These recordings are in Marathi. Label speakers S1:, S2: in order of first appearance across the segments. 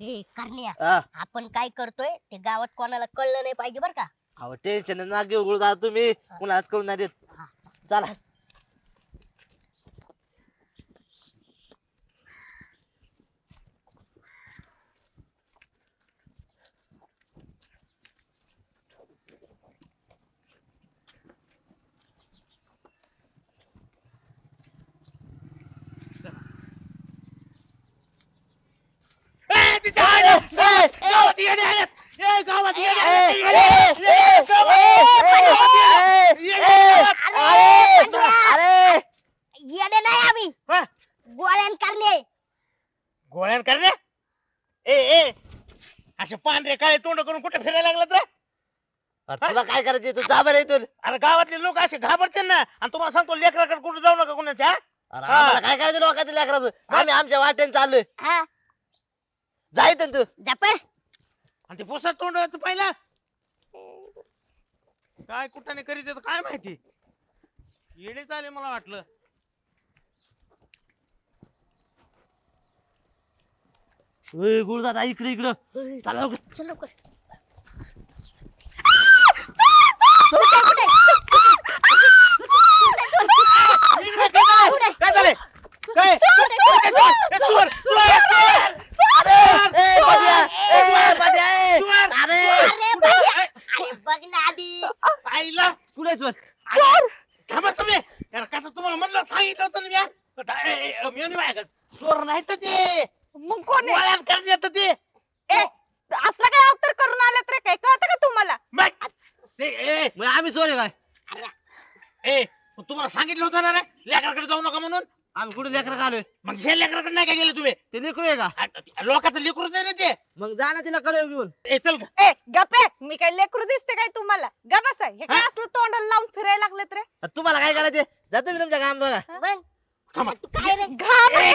S1: हे करण्या
S2: हा
S1: आपण काय करतोय ते गावात कोणाला कळलं नाही पाहिजे बर का.
S2: अहो टेन्शन ना घेऊ गुरुदादा तुम्ही. कुणालाच कळून नाही देत. चला
S3: ए, तिथे आलं.
S2: ए,
S3: गावात येडे आलेत. ए, गावात येडे
S2: ए,
S3: आलेत.
S2: ए, ए,
S3: ए, गावात
S2: ए,
S3: येडे
S2: ए,
S3: येडे
S2: ए,
S3: आलेत.
S2: अरे अरे.
S1: येणे नाही आम्ही.
S3: हा,
S1: गोळ्यान करणे.
S3: गोळ्यान कर रे ए ए. असे पांढरे काळे तोंड करून कुठे फिरायला लागलात रे?
S2: अरे तुला काय करायचं तू जा बरं इथून.
S3: अरे गावातले लोक असे घाबरते ना. आणि तुम्हाला सांगतो लेकराकडे कुठे जाऊ नका कोणाच्या?
S2: अरे
S3: हा.
S2: आम्हाला काय करायचं लोकांच्या लेकराचं? आम्ही आमच्या वाटेने चाललोय.
S1: हा.
S2: जायचं तू.
S1: जपर
S3: आणि ते पुसत तोंड तू पाहिलं. काय कुठाने करीत आहेत काय माहिती? येडे चाले मला वाटलं.
S2: ओय, गुरुदादा इकडे इकडं. चला लवकर.
S1: चल लवकर
S3: काय झालंय काय ए, चोर, चोर, चोर!
S2: ए, पाट्या, ए, पाट्या, ए.
S3: चोर!
S2: अरे
S1: अरे बघ अरे बघ ना आधी
S3: आईला
S2: कुठे चोर
S3: अरे, थांबा तुम्ही यार कसं तुम्हाला म्हणलं सांगितलं होतं ना मी, हा? ए, ए, ए, मी नाही मागत. चोर नाही तर ते
S4: मग कोण आहे?
S3: गोळ्यात करण्यात येतं ते
S4: ए, असला काय अवतार करून आलात रे काय कळतं का तुम्हाला
S3: मग, ते ए,
S2: मग आम्ही चोर आहे काय
S3: ए मग तुम्हाला सांगितलं होतं ना रे लेकराकडे जाऊ नका म्हणून
S2: आम्ही कुठे लेकर आलोय
S3: मग हे लेकराकडे नाही काय गेले तुम्ही
S2: ते लेकरू आहे का
S3: आ- लोकांचं लेकरूच आहे ना ते
S2: मग जा ना तिला घेऊन
S3: ए चल ग.
S4: ए गपे मी काय लेकरू दिसते काय तुम्हाला ग बसा हे काय
S3: हा?
S4: असलं तोंडाला लावून फिरायला लागलेत रे
S2: तुम्हाला काय करायचे जातो मी तुमच्या काम बघा
S3: थांबा
S4: घाबरले ना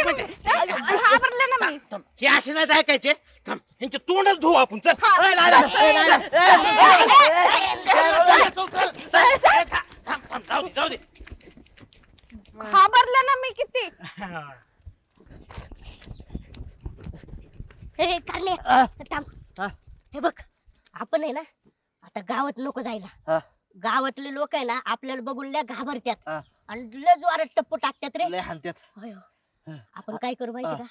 S3: मिनिट.
S4: मी. घाबरले ना मी
S3: थांब. हे असे नाही ऐकायचे थांब ह्यांचे तोंडच धुवू आपण चल
S4: हा.
S2: ए, लाला, ए, लाला, ए, ए,
S3: चल, चल, चल. ए, थांब, थांब, थांब, जाऊ दे जाऊ दे
S4: घाबरले ना मी किती
S1: हे करणे
S2: आ,
S1: थांब.
S2: हा,
S1: हे बघ आपण आहे ना आता गावात लोक जायला.
S2: हा,
S1: गावातले लोक आहे ना आपल्याला बघून लय घाबरतात
S2: हा.
S1: आणि लय जोरात टप्पू टाकतात रे.
S2: लय हाणत्यात.
S1: होय, हो.
S2: हा.
S1: आपण काय करू माहिती
S2: हा.
S1: का?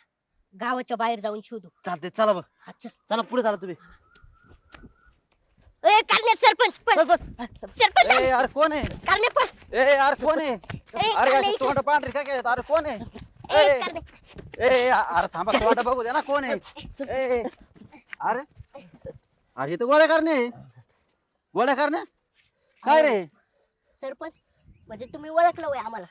S1: गावाच्या बाहेर जाऊन शोधू.
S2: चालते चला मग
S1: हा, चल.
S2: पुढे चला तुम्ही.
S1: ए करणे सरपंच सरपंच.
S5: ए यार कोण आहे?
S1: करणे पण.
S5: ए यार कोण आहे? अरे तोंड पांढरी काय अरे कोण आहे?
S1: ए
S5: ए अरे थांबा तोंड बघू दे ना कोण आहे? ए अरे अरे इथं गोळ्या करणे गोळ्या करणे काय रे?
S1: सरपंच म्हणजे तुम्ही ओळखलं वय आम्हाला.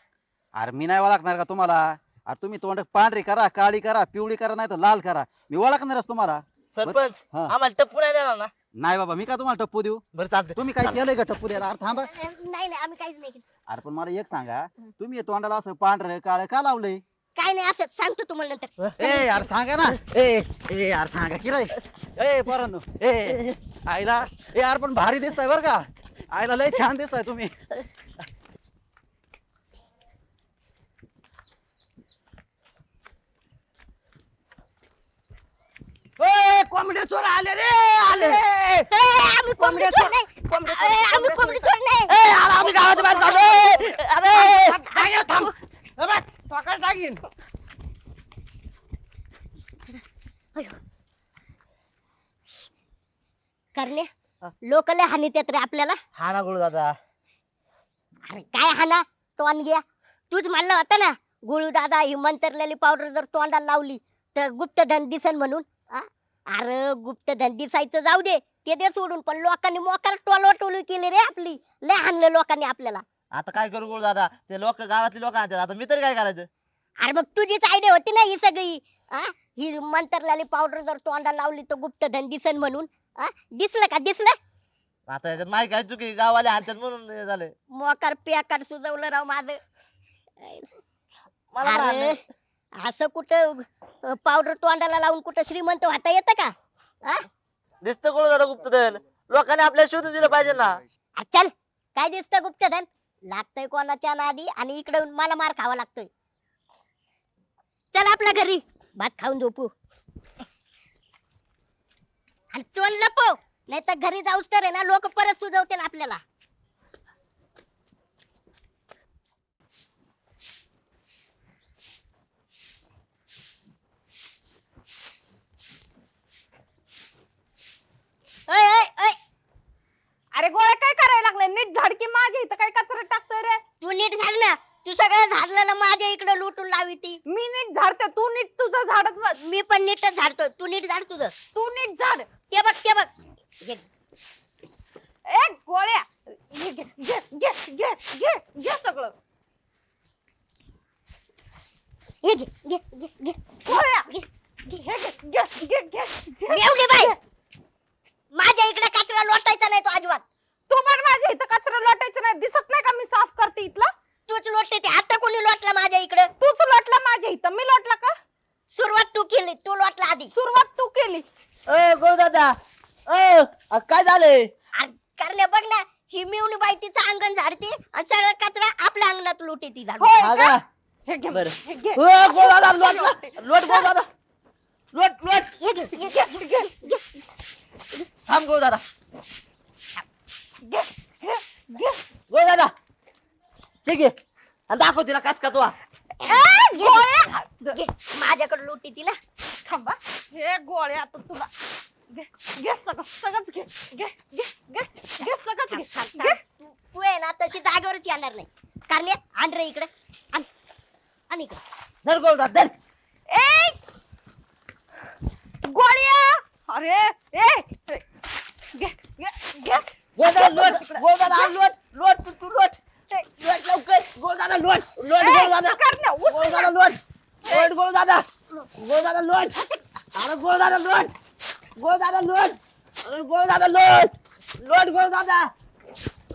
S5: अरे मी नाही ओळखणार का तुम्हाला? अरे तुम्ही तोंड पांढरी करा काळी करा पिवळी करा नाही तर लाल करा. मी ओळखणारच तुम्हाला.
S2: सरपंच
S5: हा.
S2: आम्हाला टप्पू नाही देणार ना?
S5: नाही बाबा मी का तुम्हाला टप्पू देऊ?
S2: बरं चालते
S5: तुम्ही काय केलंय का टप्पू द्यायला? अरे थांबा.
S1: नाही नाही आम्ही काहीच नाही केलं.
S5: अरे पण मला एक सांगा. तुम्ही हे तोंडाला असं पांढरं काळं का लावलंय?
S1: काय नाही असं सांगतो तुम्हाला नंतर.
S5: ए यार सांगा ना. ए ए यार सांगा की रे. ए पोरांनो ए आईला ए यार पण भारी दिसताय बर का. आईला लय छान दिसताय तुम्ही.
S2: कोंबड्या चोर आले रे आले.
S1: ए, आम्ही कोंबडी चोर नाही. ए, आम्ही कोंबडी चोर. नाही.
S2: ए, अरे आम्ही गावाच्या बाहेर चाललोय. अरे
S3: थांब ए, बघ, टोकाला टाकीन
S1: लय हानी त्यात रे आपल्याला.
S2: हा ना गुरुदादा
S1: अरे काय हाना? तोंड घ्या. तूच म्हणलं होतं ना गुळू दादा ही मंतरलेली पावडर जर तोंडाला लावली तर गुप्तधन दिसन म्हणून. आ? अरे गुप्तधन दिसायचं जाऊ दे. ते दे सोडून पण लोकांनी मोकार टोलवा टोलू केली रे आपली. लय हाणलं लोकांनी आपल्याला.
S2: आता काय करू गुरुदादा ते लोक गावातले लोक आणतात. आता मी तरी काय करायचं?
S1: अरे मग तुझीच आयडिया होती ना ही सगळी. आ? ही मंतरलेली पावडर जर तोंडाला लावली तर गुप्तधन दिसन म्हणून? दिसलं का? दिसलं?
S2: आता याच्यात माहिती काय चुकी. गावाले आणतात म्हणून हे झालंय
S1: मोकार पियाकार सुजवलं राव माझं.
S2: मला
S1: अरे? असं कुठं पावडर तोंडाला लावून कुठं श्रीमंत होता येतं का? आ?
S2: दिसतं गुरुदादा गुप्तधन? लोकांनी आपल्याला शोधून दिलं पाहिजे ना.
S1: आ, चल. काय दिसतं गुप्तधन? लागतंय कोणाच्या नादी आणि इकडे मला मार खावा लागतोय. चल आपल्या घरी भात खाऊन झोपू. आणि चोन लपव नाही तर घरी जाऊस तर आहे ना लोक परत सुजवतील आपल्याला.
S4: ऐ, ऐ, ऐ. अरे गोळ्या काय करायला लागलाय? नीट झाडकी माझ्या इथं काय कचरा टाकतोय रे?
S1: तू नीट झाड ना. तू सगळं झाडलं माझ्या इकडे लुटून लावी ती.
S4: मी नीट झाडते तू नीट तुझं झाडत बस
S1: मी पण नीटच झाडतो. तू नीट झाड तुझं.
S4: तू नीट झाड.
S1: ते बघ ते बघ.
S4: ए गोळ्या. हे घे घे घे घे घे घे सगळं.
S1: हे घे घे घे घे.
S4: गोळ्या.
S1: घे.
S4: घे. घे घे घे घे घे.
S1: बाई. माझ्या इकडे कचरा लोटायचा नाही तो अजिबात.
S4: तू पण माझ्या इथं कचरा लोटायचं नाही. दिसत नाही का मी साफ करते इथला?
S1: तूच लोटते ते. आता कोणी लोटला माझ्या इकडे?
S4: तूच लोटला माझ्या इथं. मी लोटला का?
S1: सुरुवात तू केली. तू लोटला आधी.
S4: सुरुवात तू केली.
S2: अ गोळ दादा अ काय झालंय?
S1: करण्या बघ ना. ही मिवणी बाई तिचं अंगण झाडते आणि सगळा कचरा आपल्या अंगणात लोटे ती
S4: होय
S2: हा
S4: का? हे घे
S2: बरं.
S4: हे घे.
S2: अ, गोळ दादा लोट लोट लोट गोळ दादा लोट. लोट
S1: घे, ये घे, ये घे, ये घे.
S2: थांब गोळ दादा. गोळ दादा. ठीक आहे. आणि दाखव तिला कास का तू.
S4: ए, गोळ्या.
S1: घे, माझ्याकडे लोटी ती ना.
S4: थांबा. हे गोळ्या आता तुला. घे घे सगळं सगळंच घे. घे घे घे घे सगळंच घे.
S1: तू- आहे ना तशी जागेवरच येणार नाही. करण्या आण रे इकडे. आण. आण इकडे.
S2: धर गोळ दादा धर.
S4: ए! गोळ्या! अरे ए घे घे घे
S2: गोळ दादा लोट गोळ दादा आण लोट लोट तू तू लोट। लोट लवकर गोळ दादा लोट लोट गोळ दादा।
S4: करण्या उठ
S2: गोळ दादा लोट लोट गोळ दादा गोळ दादा लोट। अरे गोळ दादा लोट गोळ दादा लोट। अरे गोळ दादा लोट लोट गोळ दादा।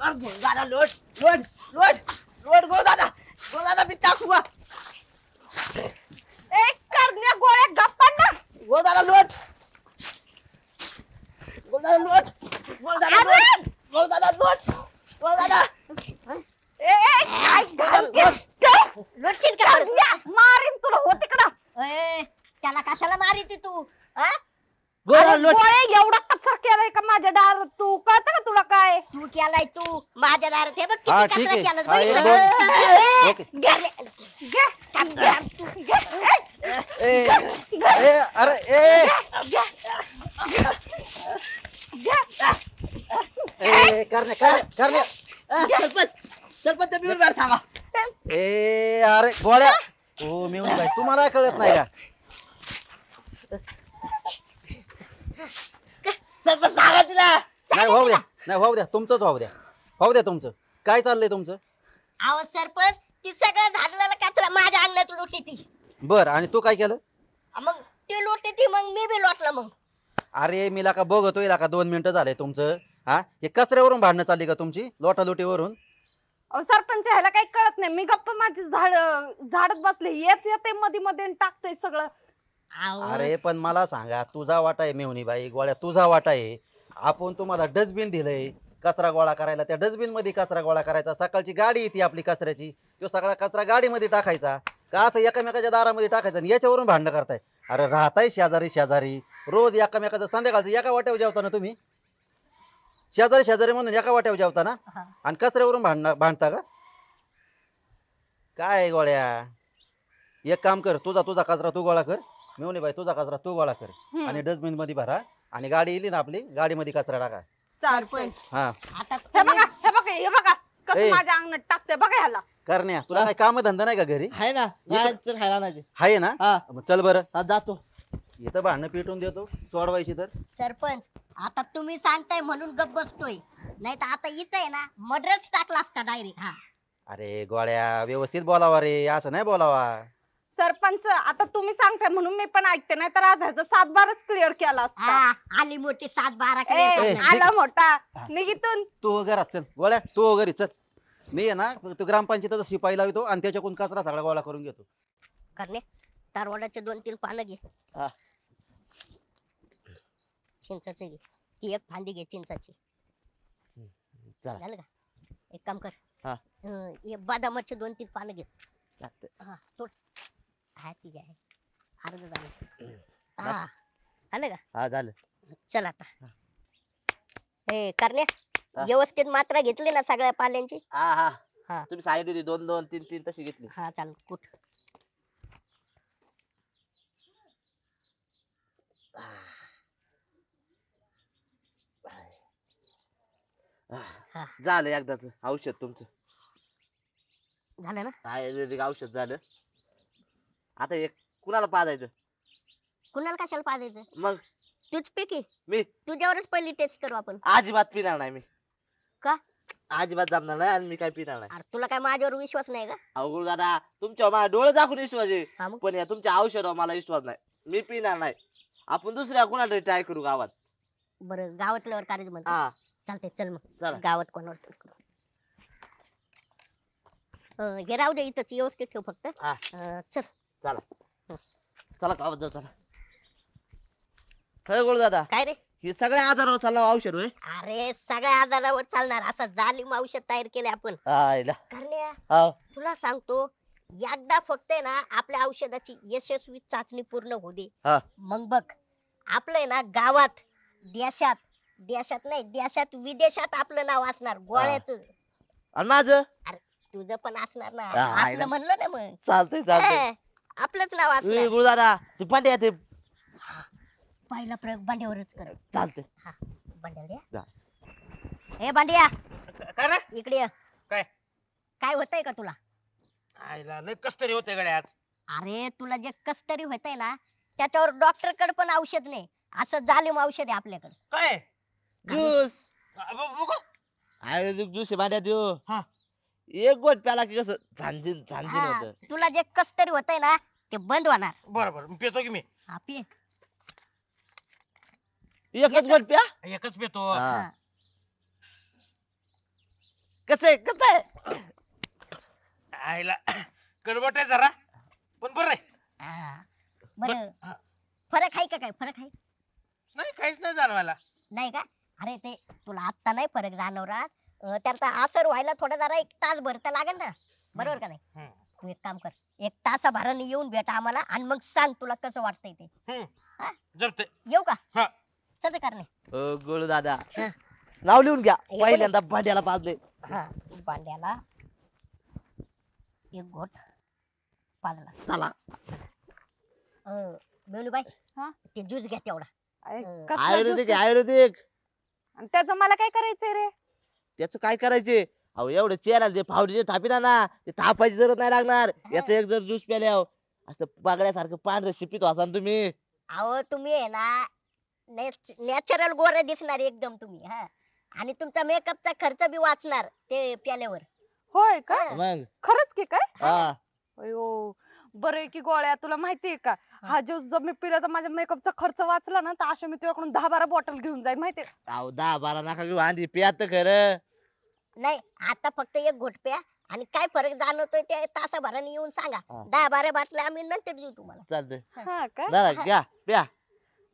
S2: अरे गोळ दादा लोट लोट लोट लोट गोळ दादा। गोळ दादा मी टाकू बा.
S4: ए करण्या गोळ्या गप्पा ना।
S2: गोळ दादा लोट। गोळ लोट गोळ लोट गोळ लोट गोळ
S4: ए
S1: लोटशील का
S4: मारीन तुला
S1: त्याला कशाला मारिती तू हा?
S4: अरे
S2: लोट
S4: एवढा कचरा केलाय का माझ्या डार तू कळतं का तुला काय
S1: तू केलाय तू माझ्या दारात हे बघ
S5: हा,
S1: किती
S5: ठीक
S1: कचरा
S5: आहे.
S1: केला
S5: हा, एक दोन. ओके.
S1: घे थांब, थांब, तू.
S4: घे ए,
S5: ए ए अरे ए ए करणे करणे करणे.
S2: अ, सरपंच सरपंच त्या बिवर बाहेर थांबा.
S5: ए अरे गोळ्या. हो मी तुम्हाला कळत नाही का?
S2: सरपंच सांगा तिला.
S5: नाही वाहू द्या. नाही वाहू द्या. तुमचंच वाहू द्या. वाहू द्या तुमचं. काय चाललंय तुमचं?
S1: अहो सरपंच ती सगळं झाडलेला कचरा माझ्या अंगणात लोटी ती.
S5: बर आणि तू काय केलं?
S1: मग ती लोटी ती मग मी बी लोटलं मग.
S5: अरे मी का बघतोय का दोन मिनिटं झाले तुमचं. हा? हे कचऱ्यावरून भांडणं चालली का तुमची? लोटालोटीवरून?
S4: अहो, सरपंच ह्याला काही कळत नाही. मी गप्प माझी झाड झाडत बसले. येत येते मध्ये मध्ये आणि टाकतोय सगळं.
S5: अरे पण मला सांगा तुझा वाटा आहे मेवणी बाई गोळ्या तुझा वाटा आहे. आपण तुम्हाला डस्टबिन दिलंय. कचरा गोळा करायला. त्या डस्टबिनमध्ये कचरा गोळा करायचा. सकाळची गाडी येते आपली कचऱ्याची. तो सगळा कचरा गाडीमध्ये टाकायचा. का असं एकमेकाच्या दारामध्ये टाकायचा आणि याच्यावरून भांडणं करताय? अरे राहताय शेजारी शेजारी. रोज एकमेकाचं संध्याकाळचं एका वाट्यावर जेवता ना तुम्ही? शेजारी शेजारी म्हणून एका वाट्यावर जेवता ना?
S1: हा.
S5: आणि कचऱ्यावरून भांडणं भांडता का? काय गोळ्या? एक काम कर तुझा तुझा कचरा तू गोळा कर. मेवणी बाई तुझा कचरा तू गोळा कर.
S4: हम्म,
S5: आणि डस्टबिनमध्ये भरा. आणि गाडी येईल ना आपली गाडीमध्ये कचरा टाका.
S4: चालतंय.
S5: हा.
S4: हे बघा हे बघा हे बघा कसं. माझ्या अंगणात टाकतोय. बघा ह्याला.
S5: करण्या तुला काय काम धंदा नाही का घरी?
S2: आहे ना. बाहेर तर खायला नाही.
S5: आहे ना?
S2: हा.
S5: मग चल बरं.
S2: हा, जातो.
S5: इथं भांडणं पिटून देतो. सोडवायची तर.
S1: सरपंच आता तुम्ही सांगताय म्हणून गप बसतोय. नाही तर आता इथं आहे ना मर्डरच टाकला असता डायरेक्ट हा.
S5: अरे गोळ्या व्यवस्थित बोलावा रे. असं नाही बोलावा.
S4: सरपंच आता तुम्ही सांगताय म्हणून मी पण ऐकते. नाही तर आज ह्याचा सात बारच क्लिअर केला असता.
S1: हा आली मोठी सात बारा
S4: ए,
S5: ए.
S4: आला मोठा. निघितून.
S5: तू घरात चल. गोळ्या तू घरी चल. मी आहे ना तू ग्रामपंचायतीचा शिपाई लावतो आणि त्याच्याकडून कचरा सगळा गोळा करून घेतो.
S1: करणे. तारवाड्याचे दोन तीन पानं घे.
S2: हा.
S1: चिंचाचे घे. एक फांदी घे चिंचाची.
S2: चला.
S1: झालं का? एक काम कर.
S2: हा.
S1: अं, हे बदामाचे दोन तीन पानं घे. हा तोड हा ती आहे. अर्ध झालं. हा. आलं का?
S2: हा झालं.
S1: चल आता. ए करण्या
S2: हा.
S1: व्यवस्थित मात्रा घेतली ना सगळ्या पाल्यांची?
S2: हा हा.
S1: हा.
S2: तुम्ही सांगितली होती दोन दोन तीन तीन तशी घेतली.
S1: हा चाल कुठ? हा.
S2: झालं एकदाच औषध तुमचं.
S1: झालं ना?
S2: आयुर्वेदिक औषध झालं. आता एक कुणाला पाजायचं?
S1: कुणाला कशाला पाजायचं?
S2: मग?
S1: तूच पिकी
S2: मी?
S1: तुझ्यावरच पहिली टेस्ट करू आपण.
S2: अजिबात पिणार नाही मी.
S1: का?
S2: अजिबात जमणार नाही आणि मी काय पिणार नाही.
S1: अरे तुला काय माझ्यावर विश्वास नाही का?
S2: अवघड दादा तुमच्या माझ्या डोळे दाखवून विश्वास आहे.
S1: मग?
S2: पण या तुमच्या औषधावर मला विश्वास नाही. मी पिणार नाही. आपण दुसऱ्या कुणाला ट्राय करू गावात.
S1: बरं गावातल्यावर कार्य म्हणतो.
S2: हा.
S1: चालतंय चल
S2: चला.
S1: मग गावात कोणावर तरी करू. अं, हे राहू दे इथंच व्यवस्थित ठेव फक्त.
S2: हा.
S1: अं, चल.
S2: चला. चला गावात जाऊ चला. होय गोळ दादा
S1: काय रे?
S2: हे सगळ्या आजारावर चालला औषध होय?
S1: अरे सगळ्या आजारावर चालणार. असा जालिम औषध तयार केले आपण.
S2: आयला.
S1: करण्या
S2: हा.
S1: तुला सांगतो एकदा फक्त आहे ना आपल्या औषधाची यशस्वी चाचणी पूर्ण होऊ दे.
S2: हा.
S1: मग बघ आपलं आहे ना गावात देशात देशात नाही देशात विदेशात आपलं नाव असणार गोळ्याचं.
S2: आणि माझं?
S1: तुझं पण असणार ना.
S2: हा, आहे ना.
S1: आपलं म्हणलं ना मग.
S2: चालतंय चालतंय.
S1: हा, आपलंच नाव असणार.
S2: पांड्या ते
S1: पहिला प्रयोग बांड्यावरच कर.
S2: चालतंय.
S1: हा बांड्याला
S2: जा.
S1: द्या ए बांड्या
S3: काय रे?
S1: इकडे ये.
S3: काय?
S1: काय होतंय का तुला?
S3: आईला लय कस तरी होते गड्या आज.
S1: अरे तुला जे कस तरी होतंय ना त्याच्यावर डॉक्टरकडे पण औषध नाही. असं जालिम औषध आहे आपल्याकडे.
S3: काय?
S2: ज्यूस.
S3: अ, ब- बघू.
S2: आयुर्वेदिक ज्यूस पांड्या देऊ
S3: हा.
S2: एक गोट प्याला की कसं? झांजीन झांजीन
S1: हा,
S2: होत.
S1: तुला जे कस तरी होतंय ना ते बंद होणार.
S3: बरं बरं. पितो की मी?
S1: हा, पी.
S2: एकच गोट प्या
S3: एकच पितो.
S2: हा. कसं आहे कसं आहे?
S3: आईला कडवट आहे जरा पण बरं आहे.
S1: हा. बरं.
S3: हा.
S1: फरक आहे का काय? फरक आहे?
S3: नाही काहीच नाही जाणवायला.
S1: नाही का? अरे ते तुला आत्ता नाही फरक जाणवणार अं, त्याचा असर व्हायला थोडा जरा एक तास भर तर लागेल ना. बरोबर का नाही?
S3: हम्म.
S1: तू एक काम कर एक तासाभराने येऊन भेटा आम्हाला आणि मग सांग तुला कसं वाटतंय ते.
S3: हम्म.
S1: हा?
S3: जमतंय.
S1: येऊ का?
S3: हा.
S1: चल करणे.
S2: अ, गोळ दादा.
S1: हा.
S2: नाव लिहून घ्या. पहिल्यांदा भांड्याला पाजले
S1: हा बांड्याला एक घोट पाजला
S2: चला.
S4: हा?
S1: ते ज्यूस घ्या तेवढा.
S4: अरे,
S1: अं,
S4: कसला
S2: आयुर्वेदिक
S4: juice
S2: आहे,
S4: आहे?
S2: आयुर्वेदिक.
S4: आणि त्याचं मला काय करायचंय रे?
S2: त्याच काय करायचे? अहो एवढं चेहऱ्याला ते फावडीचे थापिना ना ते थापायची जरूरत नाही लागणार. याचं एक जर ज्यूस प्याल्यावर असं पागड्यासारखं पांढरं शिपित असाल तुम्ही.
S1: अहो तुम्ही आहे ना नॅचरल गोरे दिसणार एकदम तुम्ही हा. आणि तुमचा मेकअपचा खर्च बी वाचणार ते प्याल्यावर.
S4: होय का.
S2: मग?
S4: खरंच की काय?
S2: हा.
S4: अयो बरं आहे की गोळ्या तुला माहितीये का? हा. ज्यूस जर मी पिला तर माझ्या मेकअपचा खर्च वाचला ना तर अशा मी तुझ्याकडून दहा बारा बॉटल घेऊन जाईल माहितीये का?
S2: अहो दहा बारा नका घेऊ आधी प्या तर खरं.
S1: नाही आता फक्त एक घोट प्या आणि काय फरक जाणवतोय ते तासाभराने येऊन सांगा.
S2: हा.
S1: दहा बारा बाटल्या आम्ही नंतर देऊ तुम्हाला.
S2: चालतंय.
S4: हा. का
S2: जरा घ्या प्या.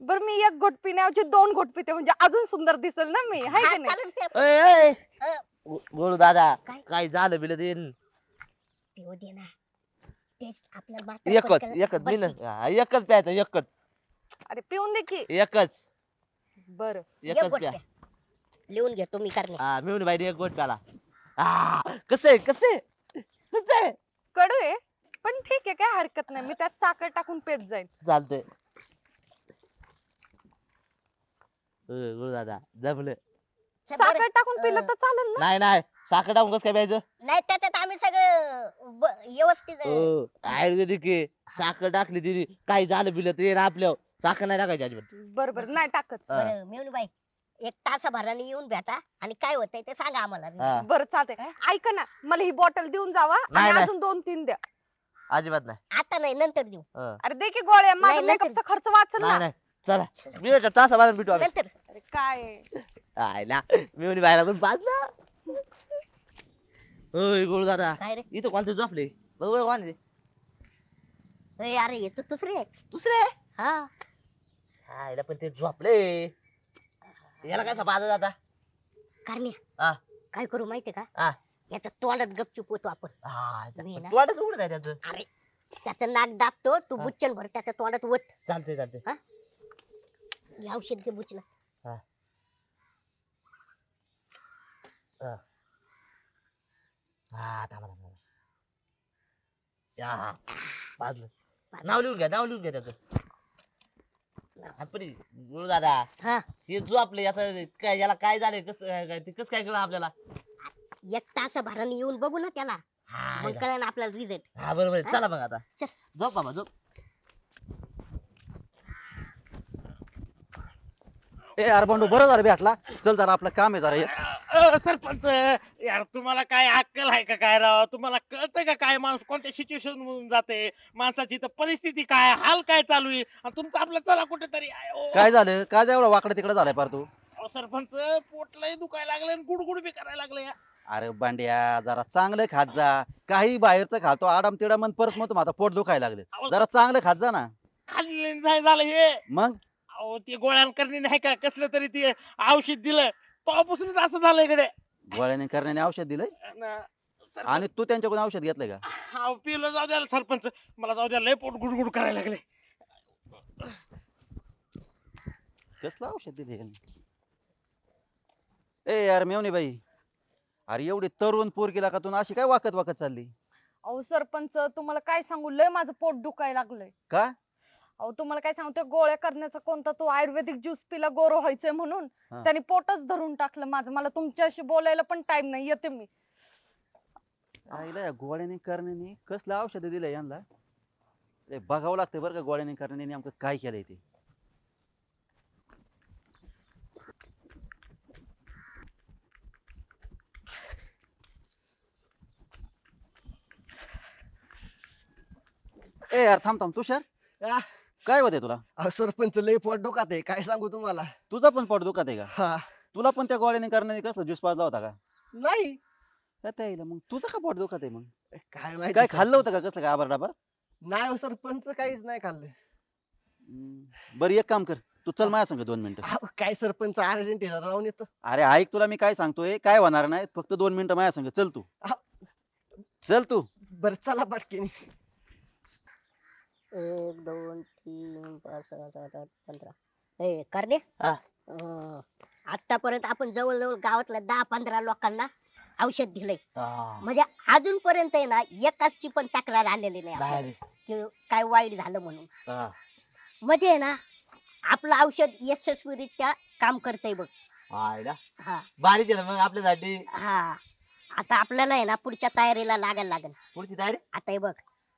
S4: बरं मी एक घोट पिण्याऐवजी दोन घोट पिते म्हणजे अजून सुंदर दिसेल ना मी हाय
S1: हा,
S4: की नाही?
S1: चालेल प्या.
S2: ओय, ओय.
S1: अ,
S2: गो- गोळू दादा
S1: काय?
S2: काय झालं बिल देन?
S1: पिऊ दे ना. टेस्ट आपल्याला मात्र
S2: एकच एकच मी. हा, एकच प्यायचं एकच.
S4: अरे पिऊन दे की.
S2: एकच.
S4: बर.
S1: एक
S2: एकच
S1: घोट
S2: प्या.
S1: लिहून घेतो मी करणे
S2: हा मिळून बाई एक गोट प्याला. हा कसं आहे कसं कसं
S4: कडू आहे पण ठीक आहे काय हरकत नाही. मी त्यात साखर टाकून पेत जाईल
S2: चालतंय ओय, गोळू दादा जमलं.
S4: साखर टाकून पिलं
S1: अं,
S4: तर चालेल ना?
S2: नाही नाही साखर टाकून कसं काय प्यायचं?
S1: नाही त्याच्यात आम्ही सगळं ब- व्यवस्थित
S2: हो आयुर्वेदिक आहे. साखर टाकली तिने काही झालं बिल ते ना आपल्यावर. साखर नाही टाकायची अजिबात.
S4: बर बर नाही टाकत.
S2: हा.
S1: बरं मिळून बाई एक तासाभराने येऊन भेटा आणि काय होतंय ते सांगा आम्हाला.
S2: हा.
S4: बरं चालतंय ऐका ना मला ही बॉटल देऊन जावा
S2: नाही,
S4: आणि
S2: नाही.
S4: अजून दोन तीन द्या.
S2: अजिबात नाही.
S1: आता नाही नंतर देऊ.
S4: अरे दे की गोळ्या माझा
S1: नाही, नंतर-
S4: मेकअपचा खर्च वाचल
S2: नाही
S4: ना.
S2: नाही. चला. मी तासा बाहेर भेटू आम्ही.
S4: अरे काय? आहे?
S2: आयला मी म्हणे बाहेर पण पाच ना होय गोळ दादा.
S1: काय रे?
S2: इथं कोणते झोपले? बरोबर कोण आहे ते?
S1: ए, अरे येतो दुसरे
S2: दुसरे?
S1: हा.
S2: आयला पण ते झोपले. याला काय पाहत आता
S1: करण्या.
S2: हा.
S1: काय करू माहितीये का?
S2: हा.
S1: याच्या तोंडात गपचूप होतो आपण.
S2: हा
S1: मी ना-
S2: तोंडच उघड आहे त्याचं.
S1: अरे त्याचं नाक दाबतो तू
S2: हा.
S1: बुच्चन भर त्याच्या तोंडात वत
S2: चालतंय चालतंय.
S1: हे? औषध घे बुचला
S2: हा. थांबा थांबा या बाजलं. नाव लिहून घ्या नाव लिहून घ्या त्याचं. गुरु दादा
S1: हा
S2: हे. जो आपले आता काय याला काय झालंय कसं काय ते कसं काय कळलं आपल्याला?
S1: एक तास भराने येऊन बघू ना त्याला.
S2: हा
S1: मग कळलं आपल्याला रिझल्ट
S2: हा, बरोबर आहे. चला मग आता.
S1: चल.
S2: झोप बाबा झोप.
S5: ए अरे बंडू बरं झालं भेटला. चल जरा आपलं काम आहे जरा हे.
S3: अ, सरपंच यार तुम्हाला काय अक्कल आहे का काय राव? तुम्हाला कळतंय का काय माणूस कोणत्या सिच्युएशन मधून जाते? माणसाची तर परिस्थिती काय? हाल काय चालू आहे? आणि तुमचं आपलं चला कुठेतरी आहे, ओ.
S5: काय झालं? काय एवढा वाकडं तिकडे झालाय पार तू?
S3: अहो, सरपंच पोटलाही दुखायला लागलं आणि गुडगुड बी करायला लागलं
S5: अरे बांड्या जरा चांगलं खात जा. काही बाहेरचं खातो आडाम तिडा मन परत मग आता पोट दुखायला लागले. जरा चांगलं खात जा ना.
S3: खाल्ले नाही झालं हे.
S5: मग?
S3: अहो ते गोळ्यान करणे नाही का? कसलं तरी ते औषध दिलं. तेव्हापासूनच असं झालं इकडे.
S5: गोळ्याने करण्याने औषध दिलंय?
S3: न-
S5: आणि तू त्यांच्याकडून औषध घेतलंय का?
S3: अहो, पिलं जाऊ द्या सरपंच. मला जाऊ द्या लय पोट गुडगुड करायला लागले.
S5: कसलं औषध दिले ए यार मेवणी बाई. अरे एवढी तरुण पोरगीला का तू अशी काय वाकत वाकत चालली?
S4: अहो सरपंच तुम्हाला काय सांगू? लय माझं पोट दुखायला लागलंय.
S5: का?
S4: अहो तुम्हाला काय सांगू त्या गोळ्या करण्याचा कोणता तो आयुर्वेदिक ज्यूस पिला गोरो व्हायचंय म्हणून
S5: हा.
S4: त्याने पोटच धरून टाकलं माझं. मला तुमच्याशी बोलायला पण टाइम नाही येते मी.
S5: आईला या गोळ्याने करण्याने कसलं औषध दिलंय यांना? ते बघावं लागतं बरं का गोळ्याने करण्याने नेमकं काय केलंय ते. ए यार थांब थांब तुषार?
S6: आ,
S5: काय होते तुला?
S6: अहो, सरपंच लय पोट डोकात आहे. काय सांगू तुम्हाला?
S5: तुझा पण पोट दुखत आहे का?
S6: हा.
S5: तुला पण त्या गोळ्याने करण्याने कसलं ज्यूस पाजला होता का?
S6: नाही.
S5: का त्या आईला मग तुझं का पोट दुखत आहे मग?
S6: काय माहिती
S5: काय. खाल्लं होतं का कसलं? काय आबर डाबर?
S6: नाही हो सरपंच काहीच नाही खाल्लं.
S5: हम्म, बरं एक काम कर. तू चल माझ्या संग दोन मिनिटं.
S6: अहो, काय सरपंच? अर्जेंटिना राहून येतो.
S5: अरे ऐक तुला मी काय सांगतोय? काय होणार नाही. फक्त दोन मिनिटं माझ्या संग. चल तू. चल तू.
S6: बर चला पटकीने
S1: एक दोन तीन पाच सहा सात आठ पंधरा. ए करणे?
S2: हा.
S1: अं, आतापर्यंत आपण जवळजवळ गावातल्या दहा पंधरा लोकांना औषध दिलंय.
S2: हा.
S1: म्हणजे अजूनपर्यंत आहे ना एकाची पण तक्रार आलेली नाही आपल्याला. की काय वाईट झालं म्हणून.
S2: हा.
S1: म्हणजे आहे ना आपलं औषध यशस्वीरित्या काम करतंय बघ.
S2: हाय ना.
S1: हा.
S2: भारी केलं मग आपल्यासाठी.
S1: हा. आता आपल्याला आहे ना पुढच्या तयारीला लागायला लागेल.
S2: पुढची तयारी?
S1: आता हे बघ.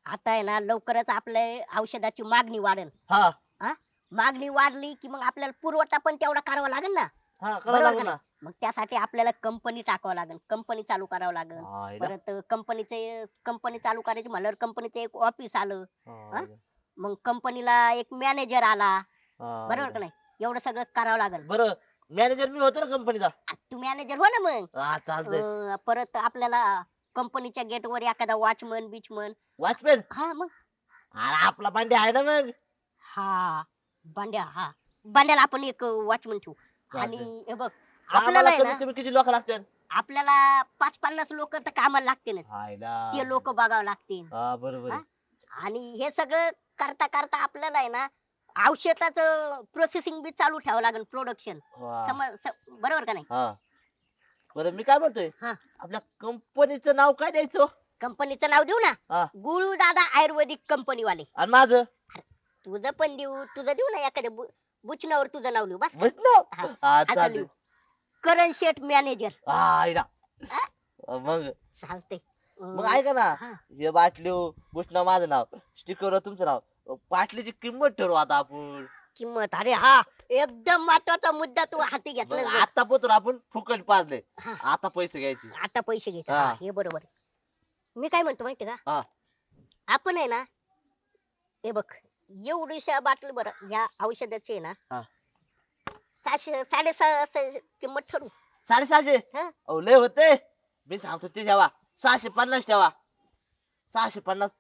S1: आता आहे ना लवकरच आपल्या औषधाची मागणी वाढेल.
S2: हा.
S1: मागणी वाढली की मग आपल्याला पुरवठा पण तेवढा करावा लागेल ना?
S2: हा करावं
S1: बरोबर
S2: लागेल
S1: का
S2: ना.
S1: मग त्यासाठी आपल्याला कंपनी टाकावं लागेल. कंपनी चालू करावं लागेल. परत कंपनीचे कंपनी चालू करायची म्हणल्यावर कंपनीचं एक ऑफिस आलं. मग कंपनीला एक मॅनेजर आला. बरोबर. का नाही? एवढं सगळं करावं लागेल.
S2: बरं मॅनेजर मी होतो ना कंपनीचा.
S1: आ, तू मॅनेजर हो ना मग.
S2: हा चालतंय.
S1: अं, परत आपल्याला कंपनीच्या गेट वर एखादा वॉचमन बिचमन.
S2: वॉचमॅन?
S1: हा मग?
S2: अरे आपला पांडे आहे ना मग?
S1: हा बांड्या हा. बांड्याला आपण एक वॉचमन ठेवू. आणि. हे बघ आपल्याला
S2: आम्हाला
S1: आहे
S2: कमीत
S1: ना
S2: कमी किती लोक लागतात
S1: आपल्याला पाच पन्नास लोक तर कामाला
S2: ना.
S1: ते लोक बघावं लागतील.
S2: हा बरोबर आहे.
S1: आणि हे सगळं करता करता आपल्याला आहे ना औषधाचं प्रोसेसिंग बी चालू ठेवावं लागेल प्रोडक्शन
S2: वा.
S1: बरोबर का नाही?
S2: हा. बरं मी काय म्हणतोय?
S1: हा.
S2: आपल्या कंपनीचं नाव काय द्यायचं?
S1: कंपनीचं नाव देऊ
S2: हा.
S1: ना. गुळू दादा आयुर्वेदिक कंपनी वाले
S2: आणि माझं?
S1: तुझं पण देऊ तुझं देऊ ना एखाद्या बु- बुचनावर तुझं नाव लिहू बस
S2: नाव
S1: हा,
S2: हा
S1: असं लिहू करण शेठ मॅनेजर.
S2: मग?
S1: चालतंय.
S2: मग ऐका ना
S1: हा.
S2: हे बाटली भूषणा माझं नाव स्टिकर तुमचं नाव. बाटलीची किंमत ठरवू आता आपण.
S1: किंमत अरे हा एकदम महत्त्वाचा मुद्दा तू हाती घेतला.
S2: आता पोतून आपण फुकट पाजले
S1: हा.
S2: आता पैसे घ्यायचे
S1: आता पैसे घ्यायचे
S2: हा.
S1: हा, हे बरोबर आहे. मी काय म्हणतो माहिती का. आपण आहे ना हे बघ एवढीशा बाटली बरं या औषधाची आहे
S2: हा.
S1: ना सहाशे साडेसहाशे किंमत ठरू
S2: साडेसहाशे
S1: हा.
S2: अहो लय होते मी सांगतो ते ठेवा सहाशे पन्नास ठेवा सहाशे पन्नास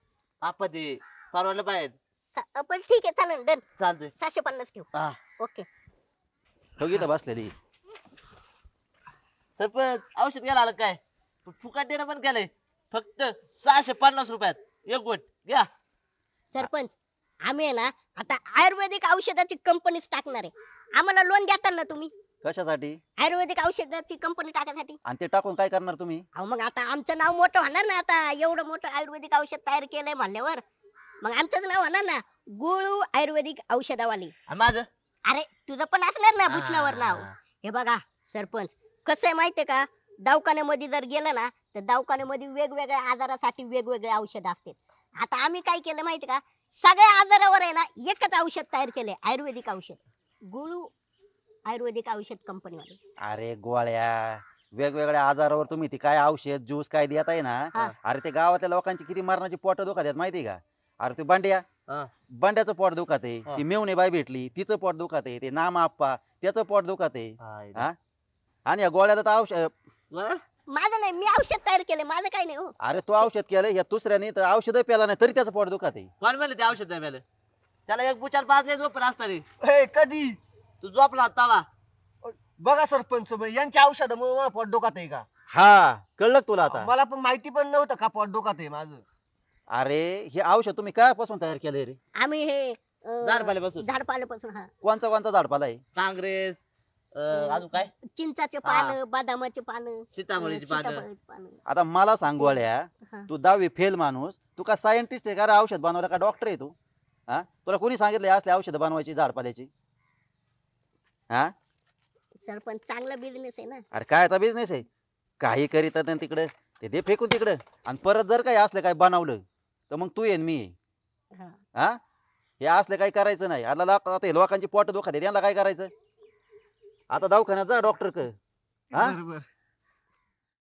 S2: आपण ते परवडलं पाहिजे
S1: सा- पण ठीक आहे चालेल डन.
S2: चालतंय.
S1: सहाशे पन्नास ठेवू.
S2: हा.
S1: ओके.
S5: हो इथं बसलेली.
S2: सरपंच औषध घ्यायला आलं काय? पण फुकट देणं पण केलंय. फक्त सहाशे पन्नास रुपयात. एक गोट घ्या.
S1: सरपंच आम्ही आहे ना आता आयुर्वेदिक औषधाची कंपनीच टाकणार आहे. आम्हाला लोन देताल ना तुम्ही?
S5: कशासाठी?
S1: आयुर्वेदिक औषधाची कंपनी टाकण्यासाठी
S5: आणि ते टाकून काय करणार तुम्ही?
S1: अहो मग आता आमचं नाव मोठं होणार ना आता. एवढं मोठं आयुर्वेदिक औषध तयार केलंय म्हणल्यावर. मग आमचंच नाव होणार ना गुळू आयुर्वेदिक औषधावाली.
S2: आणि माझं?
S1: अरे तुझं पण असणार ना भूषणावर नाव. हे बघा सरपंच कसं आहे माहितीये का? दवाखान्यामध्ये जर गेलं ना तर दवाखान्यामध्ये वेगवेगळ्या आजारासाठी वेगवेगळे औषध असतात. आता आम्ही काय केलं माहितीये का? सगळ्या आजारावर आहे ना एकच औषध तयार केलंय आयुर्वेदिक औषध. गुळू आयुर्वेदिक औषध कंपनी वाले
S5: अरे गोळ्या वेगवेगळ्या आजारावर तुम्ही ती काय औषध ज्यूस काय देत आहे ना. अरे ते गावातल्या लोकांची किती मरणाची पोट दुखत आहेत माहिती का? अरे तू बांड्या
S2: हा.
S5: बांड्याचं पोट दुखत आहे
S2: हा.
S5: ती मेवणे बाई भेटली तिचं पोट दुखत आहे ते नाम आप्पा त्याचं पोट दुखत आहे
S2: हाय.
S5: हा? आणि या गोळ्याला तर औषध?
S1: माझं नाही मी औषध तयार केलंय माझं काही नाही हो
S5: अरे तू औषध केलं या दुसऱ्याने तर औषध प्याला नाही तरी त्याचं पोट दुखत आहे
S2: कोण म्हणलं ते औषध नाही प्यायलं त्याला एक बुचार पाच नाही झोप असताना
S6: ए, कधी
S2: तू झोपला तवा
S6: बघा सरपंच यांच्या औषधामुळे मला पोट डोकात आहे का
S5: हा कळलं का तुला आता
S6: मला पण माहिती पण नव्हतं का पोट डोकात आहे माझं
S5: अरे हे औषध तुम्ही काय पासून तयार केलंय रे?
S1: आम्ही हे अं,
S2: झाडपाल्यापासून
S1: झाडपाल्यापासून हा.
S5: कोणचा कोणचा झाडपाला आहे?
S2: काँग्रेस अं, अजून काय?
S1: चिंचाचे
S2: हा.
S1: पानं बदामाचे पानं
S2: सीताफळीची
S1: अं,
S2: पानं.
S1: सीताफळाची पानं.
S5: आता मला सांग
S1: हा.
S5: तू दहावी फेल माणूस तू का सायंटिस्ट आहे का रे औषध बनवायला का डॉक्टर आहे तू? हा? तुला कोणी सांगितलं असले औषध बनवायची झाडपाल्याची? हा?
S1: सरपंच चांगला बिझनेस आहे ना.
S5: अरे कायचा बिझनेस आहे? काही करीत नाही तिकडे ते दे फेकून तिकडे. आणि परत जर काही असलं काय बनवलं तर मग तू येईन मी येईन.
S1: हा.
S5: हा हे असलं काही करायचं नाही आता लोक- आता हे लोकांची पोट आहे यांना काय करायचं आता दवाखान्यात जा डॉक्टर क हा?
S6: बरोबर